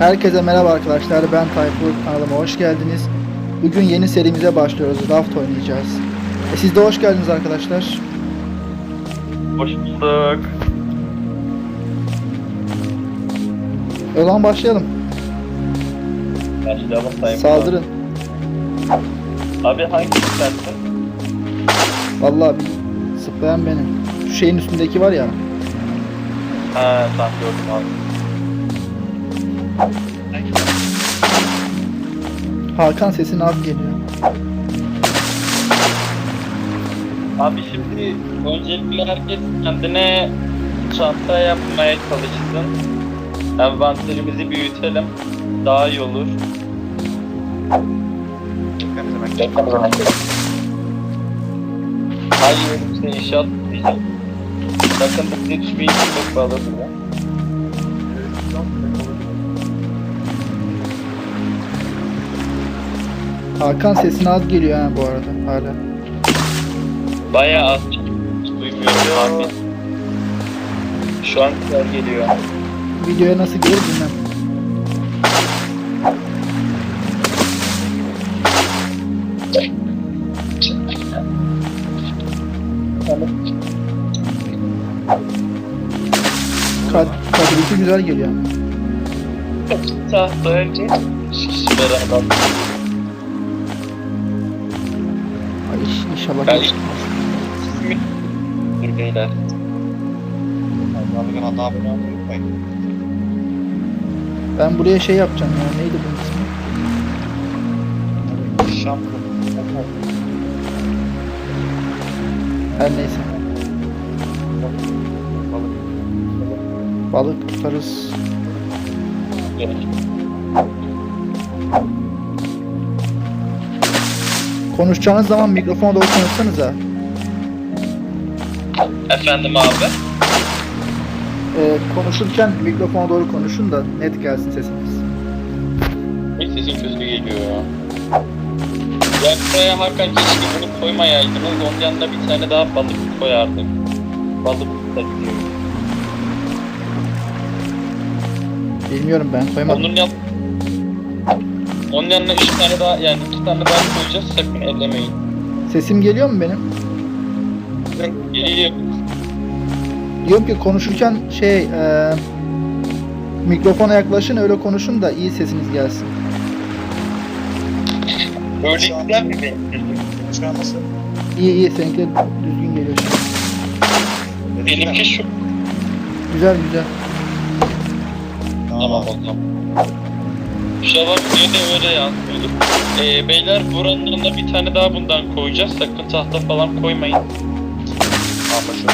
Herkese merhaba arkadaşlar. Ben Tayfur. Kanalıma hoş geldiniz. Bugün yeni serimize başlıyoruz. Raft oynayacağız. E siz de hoş geldiniz arkadaşlar. Hoş bulduk. O zaman başlayalım. Başlayalım sayın. Saldırın. Abi hangi istersin? Vallahi bir zıplayan benim. Şu şeyin üstündeki var ya. Ha tamam gördüm abi. Hakan sesin az geliyor. Abi şimdi öncelikle herkes kendine çanta yapmaya çalışsın. Envanterimizi büyütelim. Daha iyi olur. Hayır, işte inşaat diyeceğim. Sakın bizi düşmeyin, çok bağladı ya. Hakan sesin az geliyor ha bu arada hala. Bayağı az duymuyorum abi. Şu an güzel geliyor. Videoya nasıl gelir bilmem. Kad kadrisi güzel geliyor. Tahta önce şişleri adam. Ay inşallah. Ben Dur beyler. Kanalına abone olmayı unutmayın. Ben buraya şey yapacağım ya. Neydi bunun ismi? Şampiyon. Her neyse. Balık tutarız. Konuşacağınız zaman mikrofona doğru konuşsanıza. Efendim abi. Ee, konuşurken mikrofona doğru konuşun da net gelsin sesiniz. Bir sesin kötü geliyor ya. Ya buraya Hakan keşke bunu koymayaydınız. Onun yanına bir tane daha balık koyardık. Balık da. Bilmiyorum ben koymadım. Onun yan... Onun yanına üç tane daha yani iki tane daha koyacağız. Sakın ellemeyin. Sesim geliyor mu benim? Geliyor. Diyorum ki konuşurken şey e, mikrofona yaklaşın öyle konuşun da iyi sesiniz gelsin. Böyle güzel mi benim? Şu an nasıl? İyi iyi seninki de düzgün geliyor. Benimki şu. Güzel güzel. Tamam o zaman. İnşallah videoda öyle yansıyordur. Ee, beyler buranın yanına bir tane daha bundan koyacağız. Sakın tahta falan koymayın. Anlaşıldı.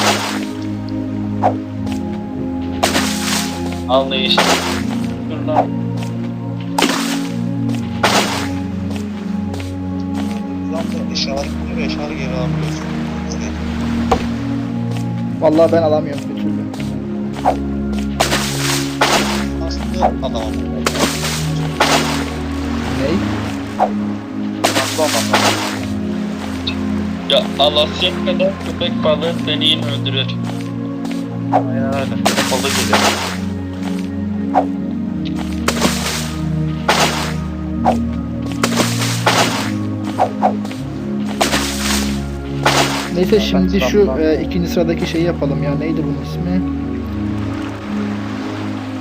Anlayışın. Dur lan. Da gidiyor ve eşyaları geri. Evet. Vallahi ben alamıyorum bir türlü. Aslında alamam. Ney? Aslında alamam. Ya Alasya kadar köpek balığı deneyin öldürür. Aynen öyle. Balık geliyor. Neyse şimdi şu e, ikinci sıradaki şeyi yapalım ya. Neydi bunun ismi?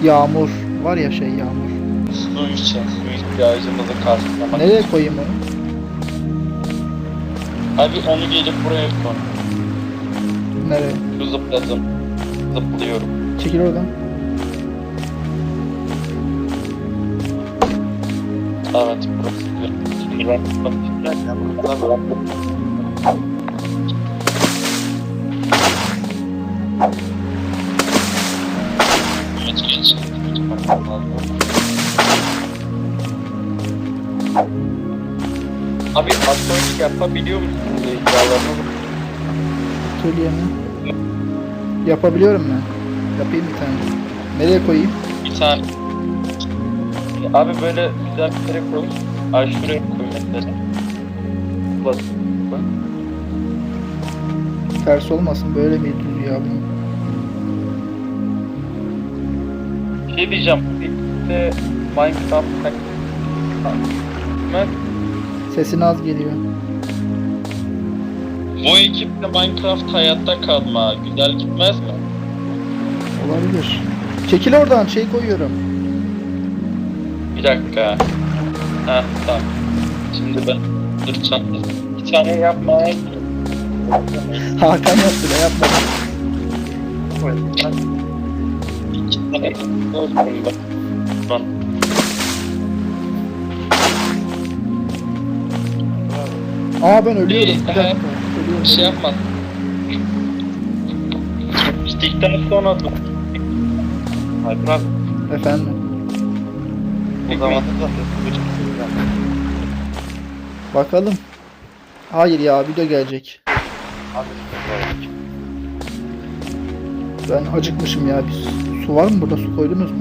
Yağmur. Var ya şey yağmur. Su için su ihtiyacımızı karşılamak. Nereye koyayım onu? Abi onu gelip buraya koy. Nereye? Şu zıpladım. Zıplıyorum. Çekil oradan. Evet burası yapabiliyor musun bu iddialarını? Mi? Yapabiliyorum ben. Yapayım bir tane. Nereye koyayım? Bir tane. Abi böyle güzel bir yere koy. Ay şuraya koy mesela. Bak. Bak. Ters olmasın böyle mi düz ya bu? Şey diyeceğim. Bir de Minecraft Gitmez. Sesin az geliyor. Bu ekiple Minecraft hayatta kalma. Güzel gitmez mi? Olabilir. Çekil oradan şey koyuyorum. Bir dakika. Ha tamam. Şimdi ben dur çantı. Bir tane yapma. Hakan yaptı da yapmadı. İki tane. Aa ben ölüyorum. Bir dakika. Bir şey yapma. Bittikten sonra dur. Hayır abi. Efendim. O zaman da Bakalım. Hayır ya video gelecek. Ben acıkmışım ya. Bir su var mı burada? Su koydunuz mu?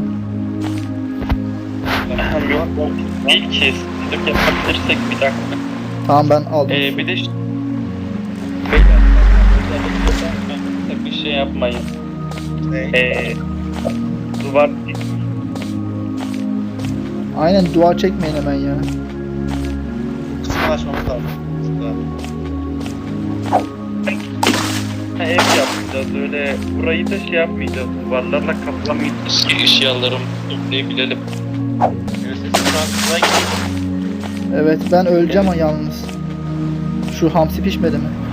İlk kesinlik yapabilirsek bir dakika. Tamam ben aldım. Ee, bir de Beyler, özellikle bir şey yapmayın. Ne? Ee, duvar Aynen duvar çekmeyin hemen ya. Kısmını açmamız lazım. Ha, ev yapacağız öyle burayı da şey yapmayacağız duvarlarla kaplamayacağız eski eşyalarımı toplayabilelim. Evet ben öleceğim ama yalnız. Şu hamsi pişmedi mi?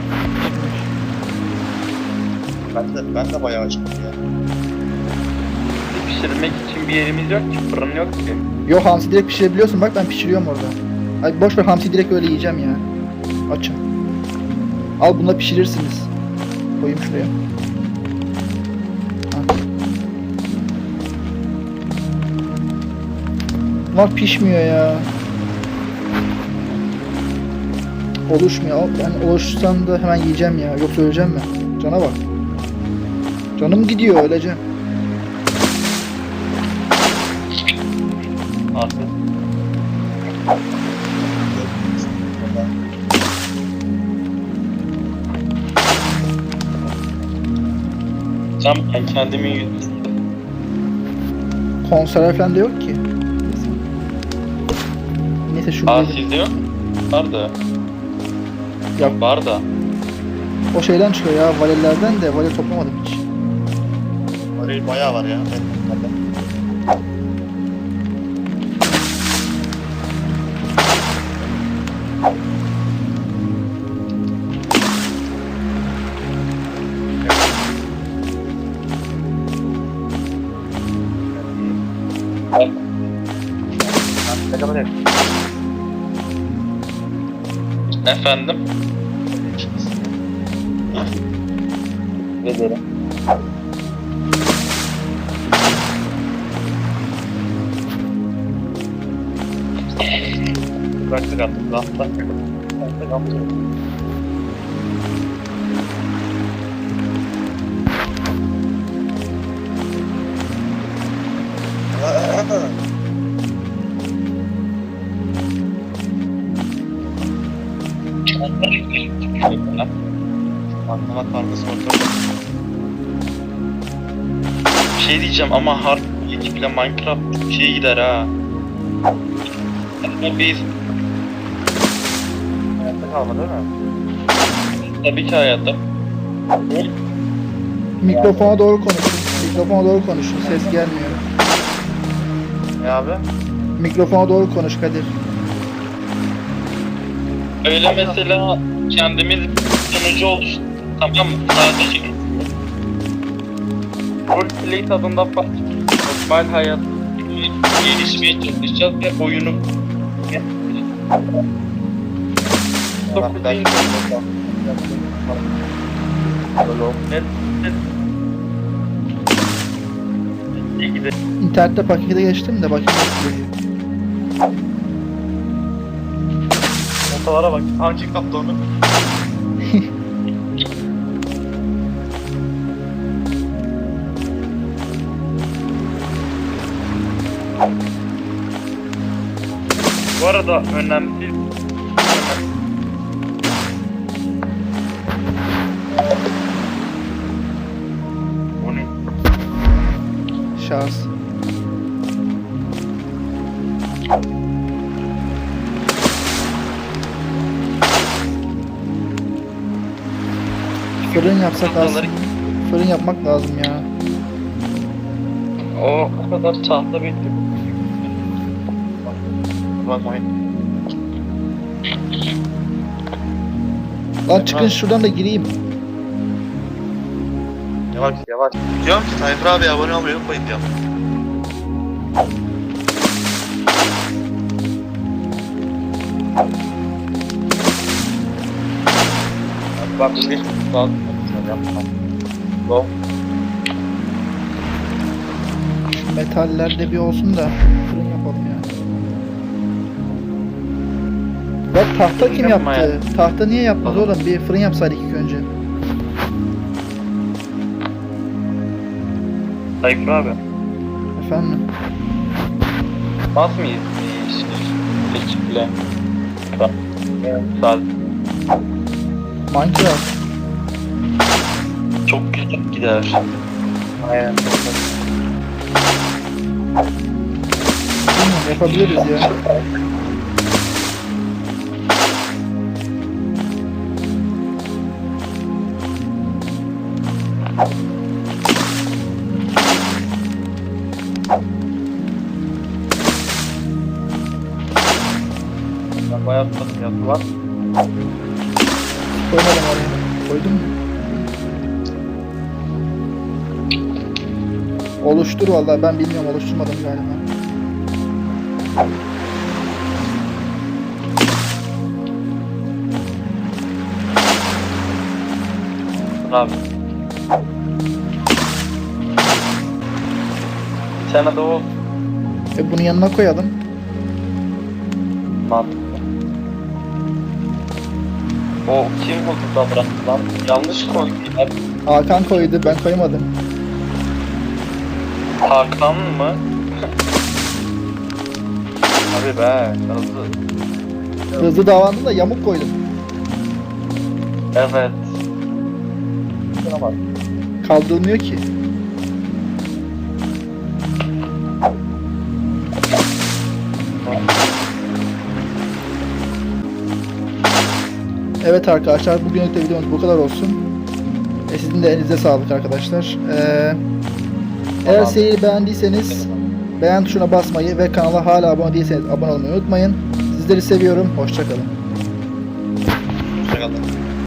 Ben de, ben de bayağı açtım ya. Pişirmek için bir yerimiz yok ki fırın yok ki. Yo hamsi direkt pişirebiliyorsun bak ben pişiriyorum orada. Ay boş ver hamsi direkt öyle yiyeceğim ya. Açım. Al bunu da pişirirsiniz. Koyayım şuraya. Ha. Bunlar pişmiyor ya. Oluşmuyor. Ben oluşsam da hemen yiyeceğim ya. Yoksa öleceğim mi? Cana bak. Canım gidiyor öleceğim. Artık Can ben kendimi yüz Konserve falan da yok ki. Neyse şunu Aa sizde yok Var da Yok. Var da O şeyden çıkıyor ya valellerden de vale toplamadım hiç. Varil bayağı var ya. Efendim Ederim Bıraktık artık. Rahatlar. Bıraktık artık. Anlama kargısı ortada. Bir şey diyeceğim ama hard ekiple Minecraft şey gider ha. Ama biz Hayatta kalma değil mi? tabii ki hayatta. Mikrofona doğru konuşun. Mikrofona doğru konuşun. Ses gelmiyor. Ne abi? Mikrofona doğru konuş Kadir. Öyle mesela kendimiz sunucu oluş tamam mı? Sadece Roleplay tadında normal hayat gelişmeye çalışacağız ve oyunu Ben bir dakika. Ne- ne- İyi gidelim. İnternette pakete geçtim de bakayım. Ortalara bak. Hangi kaptı onu? Bu arada önemli Şahıs. Fırın yapsak. Tahtaları Fırın yapmak lazım ya. o, o kadar tahta bitti. Bakmayın. Lan çıkın şuradan da gireyim. Yavaş yavaş. Diyorum ki Tayfur abi abone olmayı unutmayın diyorum. Bak bir bak. Go. Şu metaller de bir olsun da fırın yapalım ya. Bak tahta kim Yapma yaptı? Tahta niye yapmadı Oğlum. oğlum? Bir fırın yapsaydık ilk önce. Tayfur abi. Efendim? Bas mıyız? Ekiple. Sadece Minecraft. çok güzel gider. Aynen. Bilmiyorum yapabiliriz ya. Ya. Var. Koymadım oraya. Koydun mu? Oluştur vallahi ben bilmiyorum oluşturmadım galiba. Abi. Tane de o E bunu yanına koyalım. mantıklı. O kim da bıraktı lan? Yanlış koydu ya. Hakan koydu ben koymadım. Hakan mı? Abi be, hızlı. Hızlı davrandım da yamuk koydum. Evet. Tamam. Kaldırılmıyor ki. Evet arkadaşlar bugünlük de videomuz bu kadar olsun. E, sizin de elinize sağlık arkadaşlar. Ee, eğer seriyi beğendiyseniz beğen tuşuna basmayı ve kanala hala abone değilseniz abone olmayı unutmayın. Sizleri seviyorum. Hoşçakalın. Hoşçakalın.